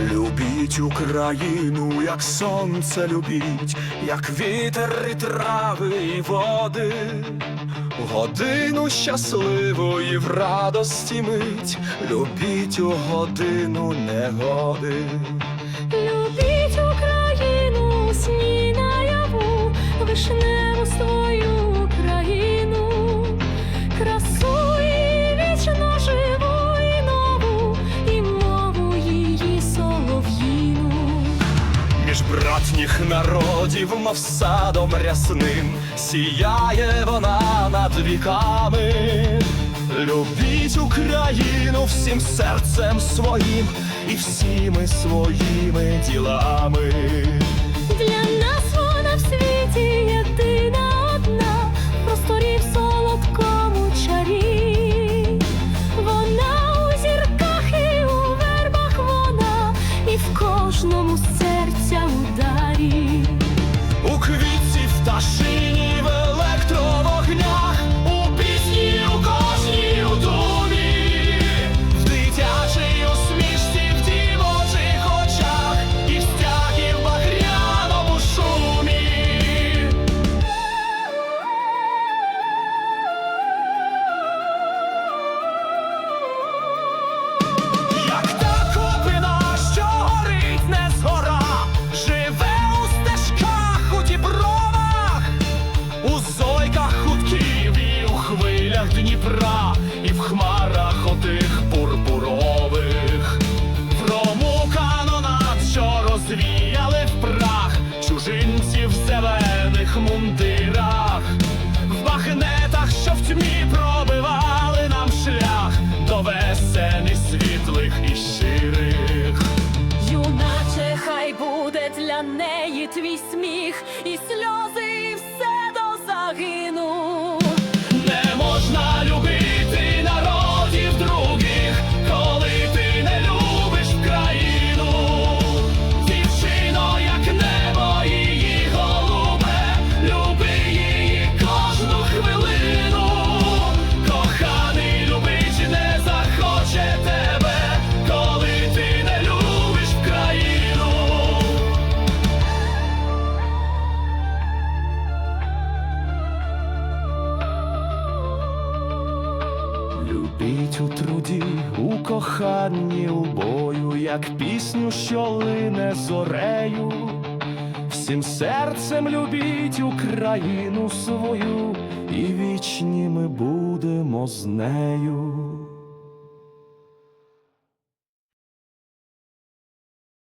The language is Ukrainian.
Любіть Україну, як сонце любіть, як вітер і трави і води, годину щасливої в радості мить, любіть у годину негоди. Братніх народів, мов садом рясним, сіяє вона над віками. Любіть Україну всім серцем своїм і всіми своїми ділами. Кожному серця ударі. У квітці пташині в хвилях Дніпра, і в хмарах отих пурпурових, Грому канонат, що розвіяли в прах, чужинців в зелених мундирах, в бахнетах, що в тьмі пробивали нам шлях до весен і світлих і щирих. Юначе, хай буде для неї твій сміх, і Любіть у труді, у коханні, у бою, як пісню, що лине зорею. Всім серцем любіть Україну свою, і вічні ми будемо з нею.